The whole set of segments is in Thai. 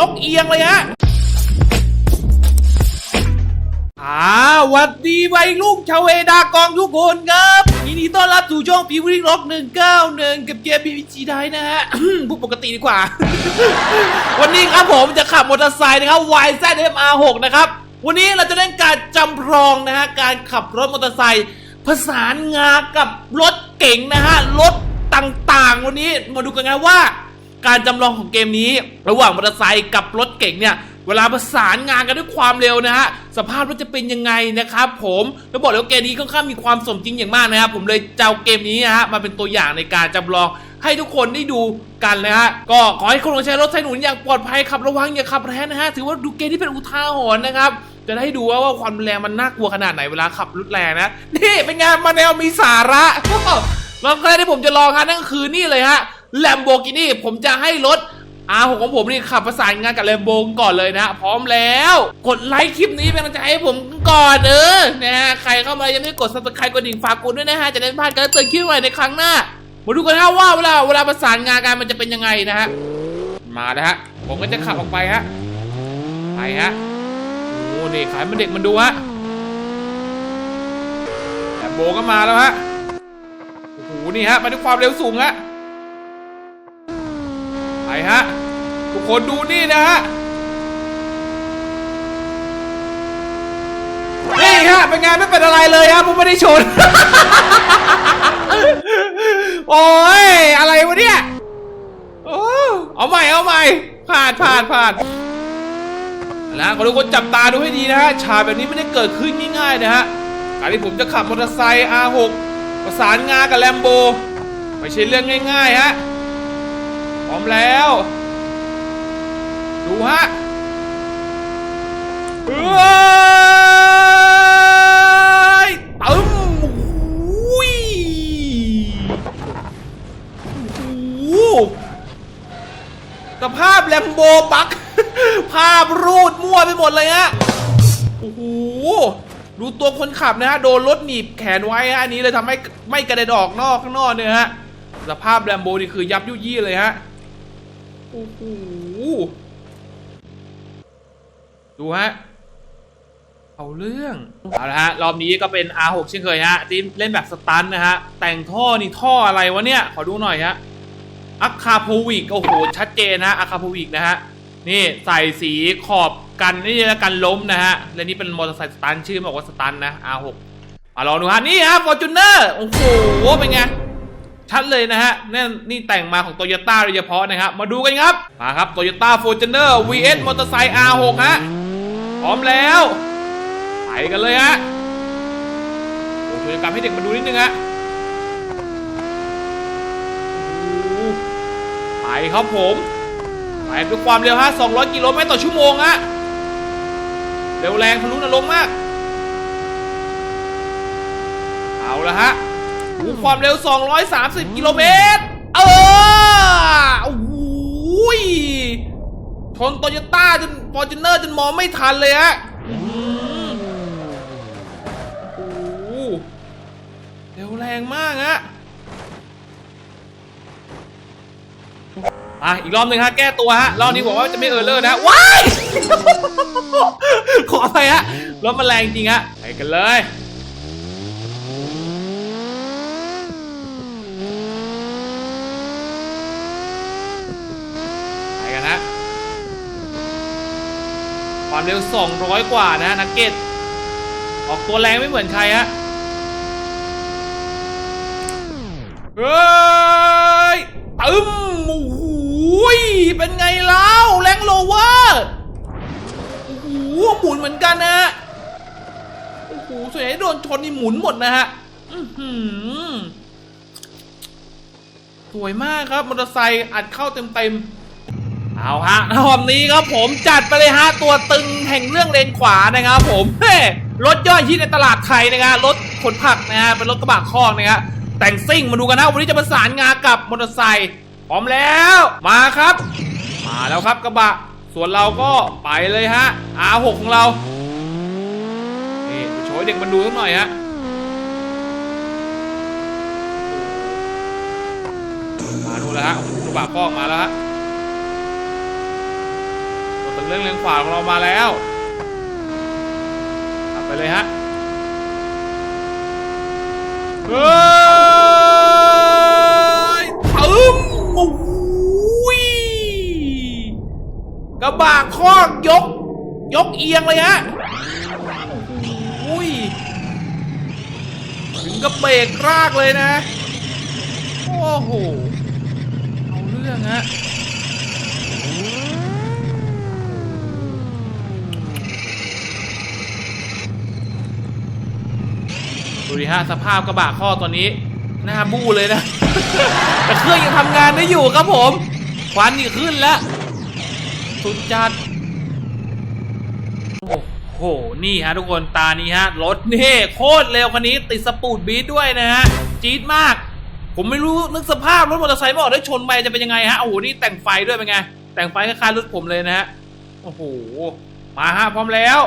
ยกเอียงเลยฮะอ่าวัดดีวัยรุ่นชาวเวดากองทุกคนครับยินดีต้อนรับสู่ช่องพีวิล็อก191กับเกมพีวีจีได้นะฮะพูดปกติดีกว่า วันนี้ครับผมจะขับมอเตอร์ไซค์นะครับ YZF-R6 นะครับ วันนี้เราจะเล่นการจำลองนะฮะ การขับรถมอเตอร์ไซค์ผสานงากับรถเก๋งนะฮะ รถต่างๆ วันนี้มาดูกันนะว่า การจำลองของเกมนี้ ระหว่างมอเตอร์ไซค์กับรถเก๋งเนี่ยเวลาประสานงานกันด้วยความเร็วนะฮะสภาพรถจะเป็นยังไงนะครับผมแล้วบอกเลยว่าเกมนี้ค่อนข้างมีความสมจริงอย่างมากนะครับผมเลยจะเอาเกมนี้นะฮะมาเป็นตัวอย่างในการจำลองให้ทุกคนได้ดูกันนะฮะก็ขอให้คนใช้รถใช้หนุนอย่างปลอดภัยขับระวังอย่าขับแรงนะฮะถือว่าดูเกมที่เป็นอุทาหรณ์นะครับจะได้ดูว่าว่าความแรงมันน่ากลัวขนาดไหนเวลาขับรถแรงนะนี่เป็นไงมาแนวมีสาระรอบแรกที่ผมจะลองฮะนั่นคือนี่เลยฮะ Lamborghini ผมจะให้รถ R6 ของผมนี่ขับประสานงานกับ Lambo ก่อนเลยนะ พร้อมแล้ว กดไลค์คลิปนี้เป็นกำลังใจให้ผมก่อนเออนะฮะใครเข้ามายังไม่กด subscribe กดดิ่งฝากกดด้วยนะฮะ จะได้พลาดการเตือนคลิปใหม่ในครั้งหน้ามาดูกันนะว่าเวลาเวลาประสานงานกันมันจะเป็นยังไงนะฮะมาแล้วฮะผมก็จะขับออกไปฮะไปฮะโอ้นี่ขายมันเด็กมันดูฮะแลมโบก็มาแล้วฮะโอ้โหนี่ฮะมาด้วยความเร็วสูงฮะ ฮะ ทุกคนดูนี่นะฮะ นี่ฮะ เป็นไงไม่เป็นอะไรเลยฮะผมไม่ได้ชน โอ้ย อะไรวะเนี่ยโอ้เอาใหม่ เอาใหม่ ผ่านผ่านผ่านแล้วก็ทุกคนจับตาดูให้ดีนะฮะ ฉากแบบนี้ไม่ได้เกิดขึ้นง่ายๆนะฮะการที่ผมจะขับมอเตอร์ไซค์ R6 ประสานงากับแลมโบ ไม่ใช่เรื่องง่ายๆฮะ ร้อมแล้ว ดูฮะเอ้ยตึมอุ้ยโอ้สภาพแลมโบปัก ภาพรูดมั่วไปหมดเลยฮะโอ้โหดูตัวคนขับนะฮะ โดนรถหนีบแขนไว้ฮะ อันนี้เลยทำให้ไม่กระเด็นออกนอกข้างนอกเนี่ยฮะ สภาพแลมโบนี่คือยับยุยี่เลยฮะ โอ้โหดูฮะเอาเรื่องเอาละฮะรอบนี้ก็เป็น R6 เช่นเคยฮะที่เล่นแบบสตันนะฮะ แต่งท่อนี่ท่ออะไรวะเนี่ย ขอดูหน่อยฮะอัคคาโพวิกโอ้โห ชัดเจนนะอัคคาโพวิกนะฮะ นี่ใส่สีขอบกันนี่นะกันล้มนะฮะ และนี่เป็นมอเตอร์ไซค์สตันชื่อบอกว่าสตันนะ R6 มาลองดูฮะ นี่ฮะฟอร์จูเนอร์โอ้โหเป็นไง ชัดเลยนะฮะนี่นี่แต่งมาของโตโยต้าโดยเฉพาะนะครับ มาดูกันครับ มาครับโตโยต้าฟ Fortuner VS มอเตอร์ไซค์ R6 ฮะ พร้อมแล้ว ไปกันเลยฮะโอ้ช่วยกันให้เด็กมาดูนิดนึงฮะไปครับผมไปด้วยความเร็วฮะ 200 กิโลเมตรต่อชั่วโมงฮะ เร็วแรงทะลุนรกมาก เอาละฮะ ความเร็ว 230 กิโลเมตร เออโอ้โหยชนโตโยต้าจนฟอร์จูเนอร์จนมองไม่ทันเลยฮะเร็วแรงมากฮะอะอีกรอบหนึ่งฮะแก้ตัวฮะ รอบนี้บอกว่าจะไม่เออร์เลอร์นะ ว้าย ขอไปฮะ รถมันแรงจริงฮะ ไปกันเลย ไปกันฮะ ความเร็ว 200 กว่านะนักเก็ตออกตัวแรงไม่เหมือนใครฮะเฮ้ยตึมโอ้โหเป็นไงเล่าแรงโลเวอร์โอ้โหหมุนเหมือนกันนะฮะโอ้โหส่วนใหญ่โดนชนนี่หมุนหมดนะฮะอื้อหือสวยมากครับมอเตอร์ไซค์อัดเข้าเต็มๆ เอาฮะรอบนี้ครับผมจัดไปเลยฮะตัวตึงแห่งเรื่องเลนขวานะครับผมเฮ้รถย่อยที่ในตลาดไทยนะฮะรถขนผักนะฮะเป็นรถกระบะคอกนะฮะแต่งซิ่งมาดูกันนะวันนี้จะประสานงานกับมอเตอร์ไซค์พร้อมแล้วมาครับ มาแล้วครับกระบะ ส่วนเราก็ไปเลยฮะ R6 ของเรานี่โชว์เด็กมันดูสักหน่อยฮะมาดูแล้วฮะกระบะคอกมาแล้วฮะ เรื่องเลนขวาของเรามาแล้วขับไปเลยฮะเฮ้ยถึงโอ้ยกระบะคอกยก ยกเอียงเลยฮะโอ้ยถึงกับเบรกรากเลยนะ โอ้โห เอาเรื่องฮะ ดูดิฮะสภาพกระบะข้อตัวนี้หน้าบู้เลยนะ แต่เครื่องยังทำงานได้อยู่ครับผมควันนี่ขึ้นแล้ว สุดจัด โอ้โห นี่ฮะทุกคนตานี้ฮะ รถนี่โคตรเร็วคันนี้ ติดสปูดบีทด้วยนะฮะ จี๊ดมาก ผมไม่รู้นึกสภาพรถมอเตอร์ไซค์ไม่ออกได้ชนไปจะเป็นยังไงฮะ โอ้โห นี่แต่งไฟด้วยเป็นไง แต่งไฟคล้ายๆรถผมเลยนะฮะ โอ้โห มาฮะพร้อมแล้ว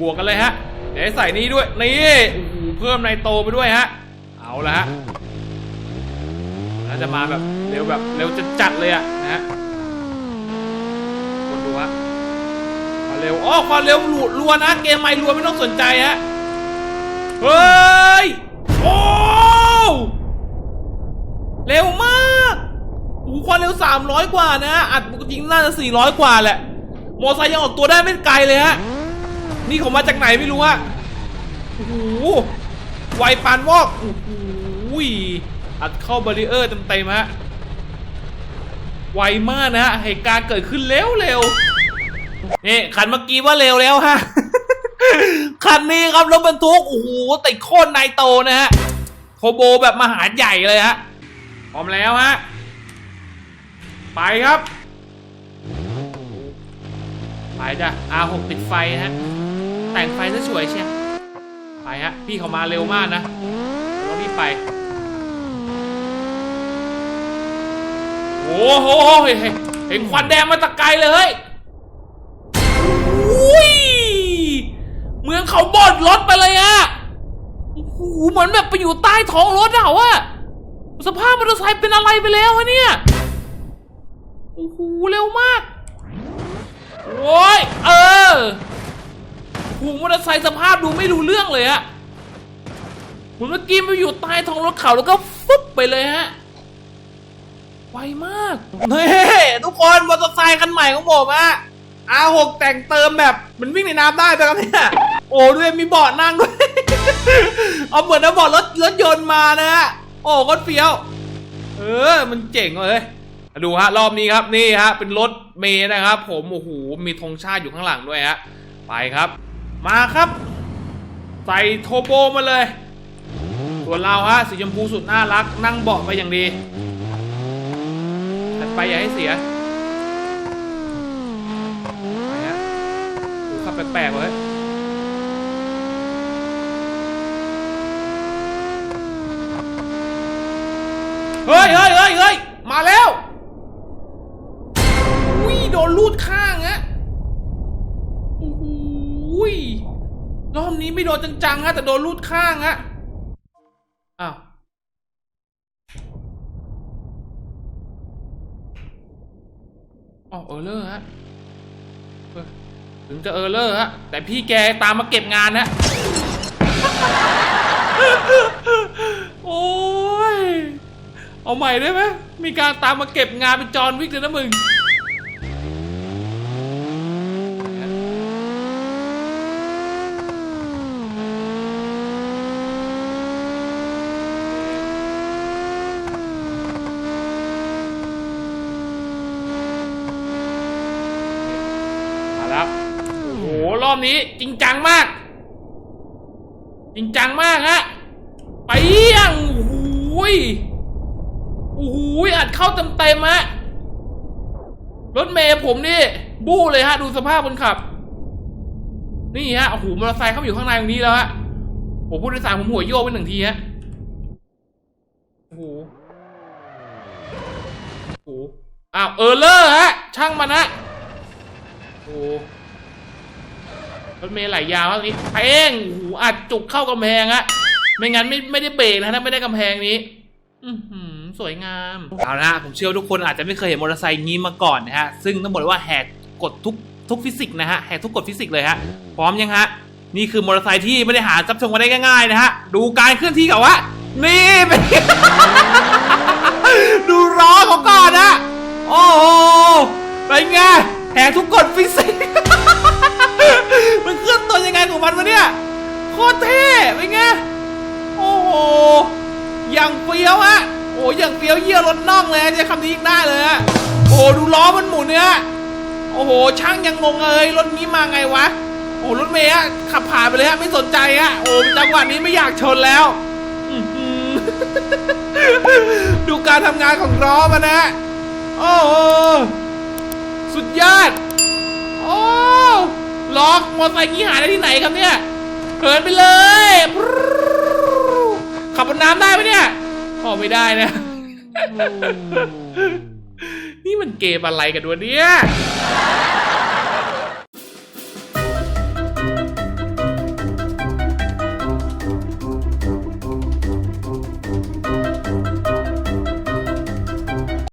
บวกกันเลยฮะ เดี๋ยวใส่นี่ด้วย นี่โอ้โหเพิ่มไนโตไปด้วยฮะ เอาละฮะน่าจะมาแบบเร็วแบบเร็วจัดๆเลยอะนะฮะดูฮะความเร็วอ๋อความเร็วหลุดรัวนะ เกมไม่รัวไม่ต้องสนใจฮะ เฮ้ย โอ้เร็วมากโอ้ความเร็ว 300 กว่านะ อัดปกติน่าจะ 400 กว่าแหละ มอไซค์ยังออกตัวได้ไม่ไกลเลยฮะ นี่เขามาจากไหนไม่รู้อะโอ้โหไวปานวอกโอ้โหอัดเข้าบารีเออร์เต็มๆฮะไวมากนะฮะเหตุการณ์เกิดขึ้นเร็วเร็วๆนี่คันเมื่อกี้ว่าเร็วแล้วฮะคันนี้ครับรถบรรทุกโอ้โหติดโค่นไนโตนะฮะโทโบแบบมหาใหญ่เลยฮะพร้อมแล้วฮะไปครับ ไปจ้ะ R6 ติดไฟฮะ แต่งไฟซะสวยเชียไปฮะ พี่เขามาเร็วมากนะเรารีบไป โอ้โหเห็นเห็นควันแดงมาตะไกลเลยเฮ้ยอุ้ยเหมือนเขาบดรถไปเลยอะโอ้โหเหมือนแบบไปอยู่ใต้ท้องรถอะวะสภาพมอเตอร์ไซค์เป็นอะไรไปแล้ววะเนี่ย โอ้โห เร็วมาก โอ้ย เออ หูมอเตอร์ไซค์สภาพดูไม่รู้เรื่องเลยอะเหมือนเมื่อกี้ไปอยู่ใต้ท้องรถเขาแล้วก็ฟึบไปเลยฮะไวมากเฮ้ทุกคนมอเตอร์ไซค์คันใหม่ของผมอะ R6 แต่งเติมแบบมันวิ่งในน้ำได้แต่ครับเนี่ยโอ้ด้วยมีเบาะนั่งด้วย เอาเหมือนเอาเบาะรถรถยนต์มานะฮะโอ้โคตรเฟี้ยว เออ มันเจ๋งเลยดูฮะรอบนี้ครับนี่ฮะเป็นรถเมย์นะครับ ผมโอ้โหมีธงชาติอยู่ข้างหลังด้วยฮะไปครับ มาครับ ใส่โทโบมาเลย ส่วนเราฮะสีชมพูสุดน่ารัก นั่งเบาะไปอย่างดีแต่ไปอย่าให้เสียไปฮะโอ้ขับแปลกๆเลยเฮ้ยเฮ้ยเฮ้ยเฮ้ยมาแล้ว นี้ไม่โดนจังๆฮะแต่โดนลูดข้างฮะอ้าวอ๋อเออเลอร์ฮะถึงจะเออเลอร์ฮะแต่พี่แกตามมาเก็บงานฮะโอ้ย เอาใหม่ได้ไหมมีการตามมาเก็บงานเป็นจอห์นวิกเลยนะมึง มาแล้ว โอบนี้ จริงจังมาก จริงจังมากฮะไปยังโอ้ยโอ้โหยอัดเข้าเต็มๆฮะรถเมย์ผมนี่ บู้เลยฮะ ดูสภาพคนขับ นี่ฮะโอ้โหมอเตอร์ไซค์เข้าอยู่ข้างในตรงนี้แล้วฮะผมผู้โดยสารผมหัวโยกไปหนึ่งทีฮะโอ้โหโอ้โหอ้าวเออเลอร์ฮะ ช่างมันฮะโอ้ รถเมล์ไหลยาวมากนี้เพงโอ้โหอัดจุกเข้ากำแพงอะไม่งั้นไม่ไม่ได้เบรกนะถ้าไม่ได้กำแพงนี้อืหสวยงามเอาละผมเชื่อทุกคนอาจจะไม่เคยเห็นมอเตอร์ไซค์งี้มาก่อนนะฮะ ซึ่งต้องบอกเลยว่าแหกกฎทุกทุกฟิสิกส์นะฮะแหกทุกกฎฟิสิกส์เลยฮะ พร้อมยังฮะ นี่คือมอเตอร์ไซค์ที่ไม่ได้หาจับชงมาได้ง่ายๆนะฮะ ดูการเคลื่อนที่กับว่า นี่เป็นดูล้อเขาก่อนนะ โอ้โหเป็นไงแหกทุกกฎฟิสิกส์ ยังไงของมันวะเนี่ยโคตรเท่เป็นไงโอ้โหอย่างเฟี้ยวอะโอ้อย่างเฟี้ยวเยี่ยรถน่องเลยจะคำนี้ยังได้เลยอะโอ้ดูล้อมันหมุนเนี่ยโอ้โห ช่างยังงงเลยรถนี้มาไงวะโอ้รถเมย์อะขับผ่านไปเลยฮะไม่สนใจอะโอ้จังหวะนี้ไม่อยากชนแล้วดูการทำงานของล้อมันนะโอ้สุดยอดโอ้ ล้อมอเตอร์ไซค์นี้หาได้ที่ไหนครับเนี่ยเหินไปเลยขับบนน้ำได้ไหมเนี่ยอ๋อไม่ได้นะ นี่มันเกมอะไรกันวะเนี่ย